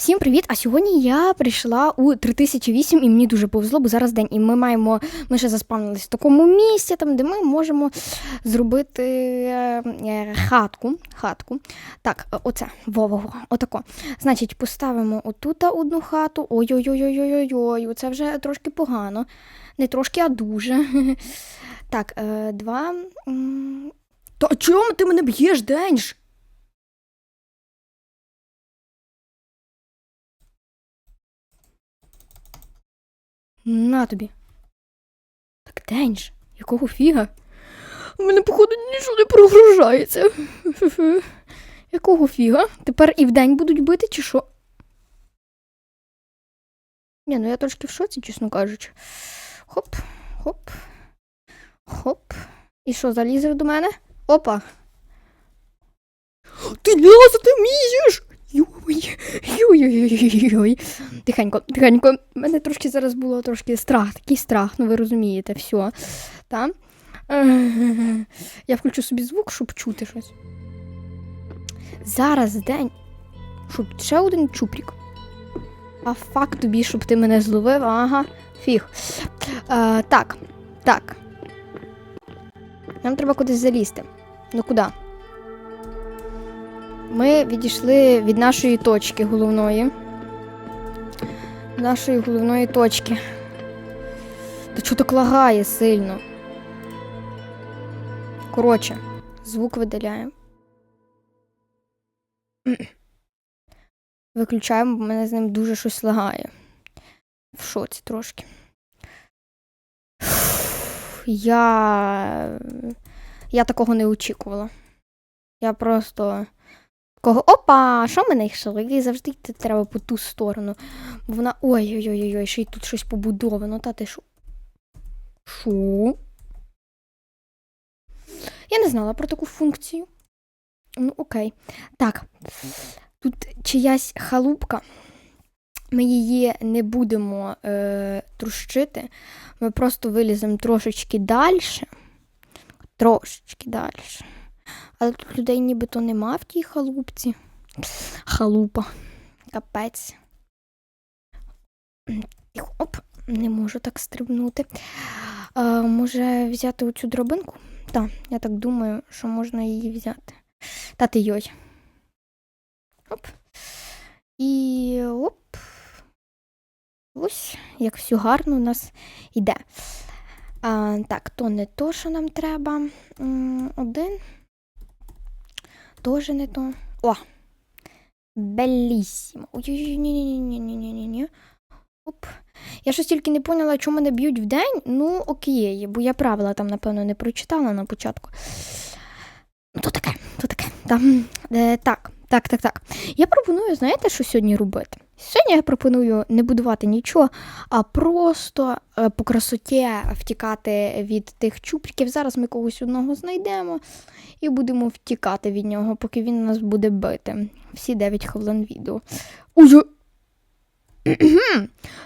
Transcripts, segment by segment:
Всім привіт! А сьогодні я прийшла у 3008 і мені дуже повезло, бо зараз день. І ми маємо. Ми ще заспавнились в такому місці, там, де ми можемо зробити е, хатку. хатку. Так, е, оце, во-во-во, отако. Значить, поставимо отут одну хату. Ой-ой-ой-ой-ой-ой, оце вже трошки погано. Не трошки, а дуже. Так, е, два. Та чому ти мене б'єш, Денж? На тобі. Так Денж, якого фіга? У мене, походу, нічого не прогружається. Якого фіга? Тепер і вдень будуть бити, чи що? Ні, ну я трошки в шоці, чесно кажучи. Хоп, хоп, хоп. І що, залізеш до мене? Опа. Ти лязати вмієш! Йой, йой-йой-йой. Тихенько, тихенько. У мене трошки зараз було трошки страх, такий страх, ну ви розумієте, все. Та? Я включу собі звук, щоб чути щось. Зараз день. Щоб ще один чупрік. А факт тобі, щоб ти мене зловив, ага, фіг. Е, так, так. Нам треба кудись залізти. Ну куди? Ми відійшли від нашої точки головної. Нашої головної точки. Та чого так лагає сильно? Коротше, звук видаляємо. Виключаємо, бо мене з ним дуже щось лагає. В шоці трошки. Я. Я такого не очікувала. Я просто. Кого? Опа! Що ми знайшли? І завжди йти треба по ту сторону. Бо вона. Ой-ой-ой, ще й тут щось побудовано. Та ти що? Що? Я не знала про таку функцію. Ну, окей. Так. Тут чиясь халупка. Ми її не будемо е, трущити. Ми просто виліземо трошечки далі. Трошечки далі. Але тут людей нібито нема в тій халупці. Халупа. Капець. Оп, не можу так стрибнути. А, може взяти оцю дробинку? Так, я так думаю, що можна її взяти. Та ти йой. Оп. І оп. Ось, як все гарно у нас йде. А, так, то не то, що нам треба. Один. Тоже не то. О! Белісімо. Ой-ой-ой, ні-ні-ні-ні-ні-ні-ні. Оп. Я щось тільки не поняла, чому мене б'ють день, Ну, окей, бо я правила там, напевно, не прочитала на початку. Ну, то таке, то таке. Там, е, так, так, так, так. Я пропоную, знаєте, що сьогодні робити? Сьогодні я пропоную не будувати нічого, а просто е, по красоті втікати від тих чуприків. Зараз ми когось одного знайдемо і будемо втікати від нього, поки він нас буде бити. Всі 9 хвилин відео. Ой!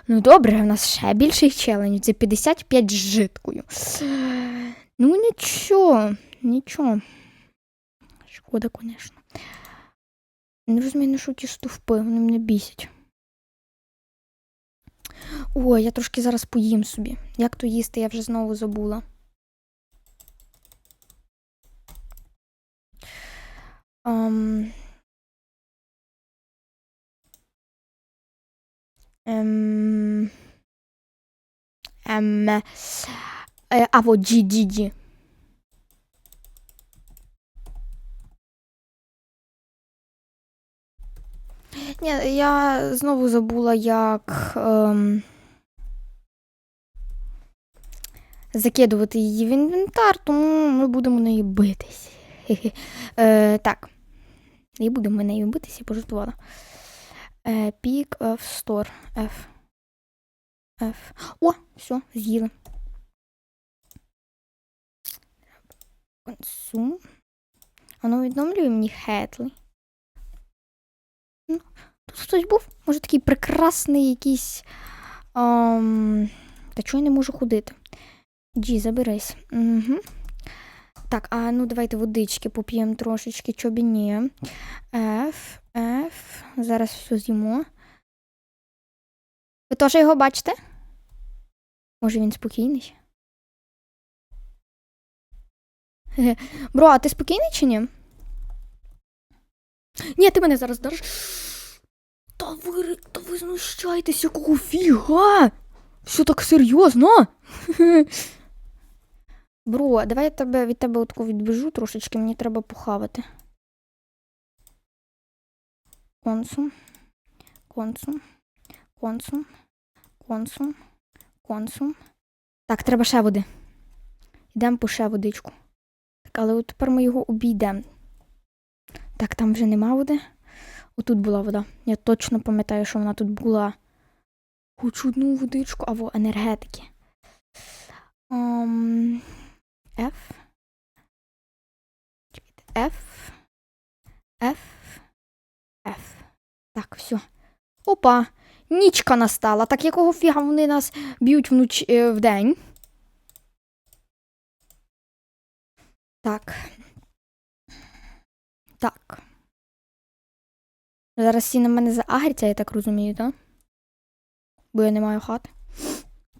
ну добре, у нас ще більший челендж. Це 55 з житкою. Ну, нічого, нічого. Шкода, звісно. Не розумію, що ті стовпи, вони мене бісять. Ой, я трошки зараз поїм собі. Як то їсти, я вже знову забула. Ам... Ем... Ем... Е, а вот джі, джі, джі. Ні, я знову забула, як ем, закидувати її в інвентар, тому ми будемо нею битись. Е, так. І будемо нею битись, я пожартувала. Е, Pick of store. F. F. О, все, з'їли. Консум. Воно відновлює мені Хетлі. Ну, тут хтось був? Може такий прекрасний якийсь. Ам... Та чого я не можу ходити? Джі, заберись. Угу. Так, а ну давайте водички поп'ємо трошечки, чобі ні. F, F. Зараз все з'їмо. Ви теж його бачите? Може він спокійний? Бро, а ти спокійний чи ні? Ні, ти мене зараз даш. Та ви, та ви знущаєтесь, якого фіга? Все так серйозно? Бро, давай я тебе від тебе отку відбіжу трошечки, мені треба похавати. Консум. Консум. Консум. Консум. Консум. Так, треба ще води. Йдемо по ще водичку. Так, але от тепер ми його обійдемо. Так, там вже нема води. Отут була вода. Я точно пам'ятаю, що вона тут була. Хочу одну водичку, або енергетики. Чекайте. F. F. F. Так, все. Опа! Нічка настала. Так якого фіга вони нас б'ють внуч... е, вдень? Так. Так. Зараз всі на мене заагряться, я так розумію, так? Бо я не маю хати.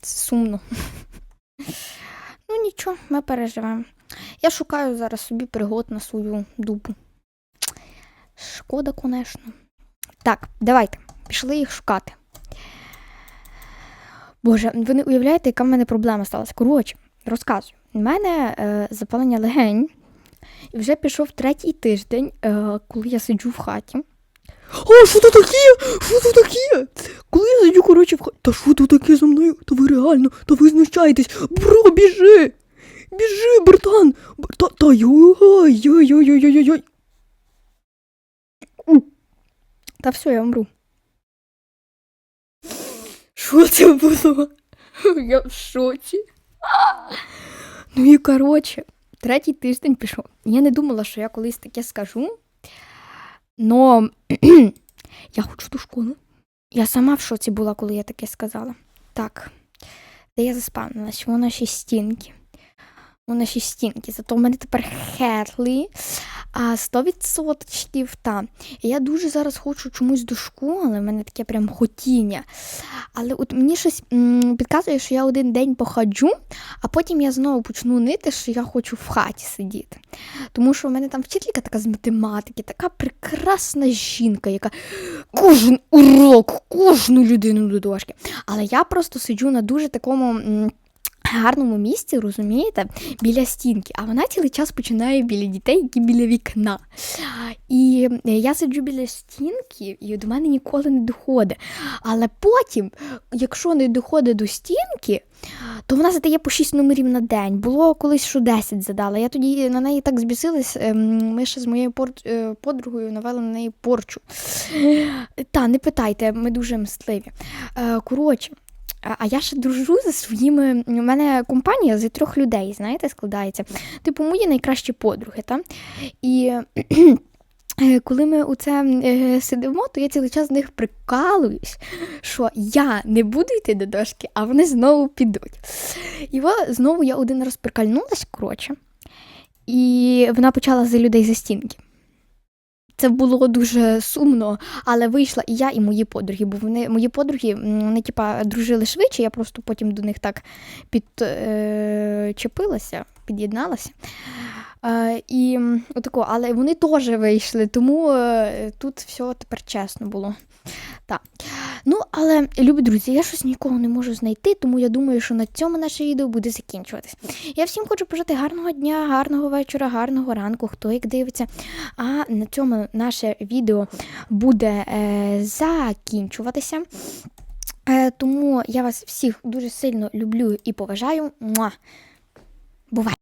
Це сумно. ну нічого, ми переживемо. Я шукаю зараз собі пригод на свою дупу. Шкода, конечно. Так, давайте. Пішли їх шукати. Боже, ви не уявляєте, яка в мене проблема сталася. Коротше, розказую. У мене е, запалення легень, і вже пішов третій тиждень, е, коли я сиджу в хаті. А, що то таке? Що то таке? Коли я сидю, коротше, в хаті. Та що то таке за мною? Та ви реально, та ви знущаєтесь. Бро, біжи! Біжи, братан! Та, та йой, йой, йой, йой, йой, йой. Та все, я умру. Що це було? Я в шоці. Ну і коротше, третій тиждень пішов. Я не думала, що я колись таке скажу. Но я хочу до школи. Я сама в шоці була, коли я таке сказала. Так, де я заспавнилась? Вона ще стінки. Вона ще стінки. Зато в мене тепер хетлі, а 100% та. Я дуже зараз хочу чомусь до школи, в мене таке прям хотіння. Але от мені щось м, підказує, що я один день походжу, а потім я знову почну нити, що я хочу в хаті сидіти. Тому що в мене там вчителька така з математики, така прекрасна жінка, яка кожен урок, кожну людину до дошки. Але я просто сиджу на дуже такому. Гарному місці, розумієте, біля стінки, а вона цілий час починає біля дітей, які біля вікна. І е, я сиджу біля стінки, і до мене ніколи не доходить. Але потім, якщо не доходить до стінки, то вона задає по 6 номерів на день. Було колись, що 10 задала. Я тоді на неї так збісилась. ем, Ми ще з моєю пор- е, подругою навели на неї порчу. Та, не питайте, ми дуже мстливі. Е, Коротше. А я ще дружу зі своїми. У мене компанія з трьох людей, знаєте, складається. Типу, мої найкращі подруги. Та? І е, коли ми у це е, сидимо, то я цілий час з них прикалуюсь, що я не буду йти до дошки, а вони знову підуть. І знову я один раз прикальнулась, коротше, і вона почала за людей за стінки. Це було дуже сумно, але вийшла і я, і мої подруги, бо вони мої подруги вони типа дружили швидше, я просто потім до них так підчепилася, під'єдналася. Е, і отако, але вони теж вийшли, тому е, тут все тепер чесно було. Так. Ну, але, любі друзі, я щось нікого не можу знайти, тому я думаю, що на цьому наше відео буде закінчуватись. Я всім хочу бажати гарного дня, гарного вечора, гарного ранку, хто як дивиться. А на цьому наше відео буде е, закінчуватися. Е, тому я вас всіх дуже сильно люблю і поважаю. Муа! Бувай!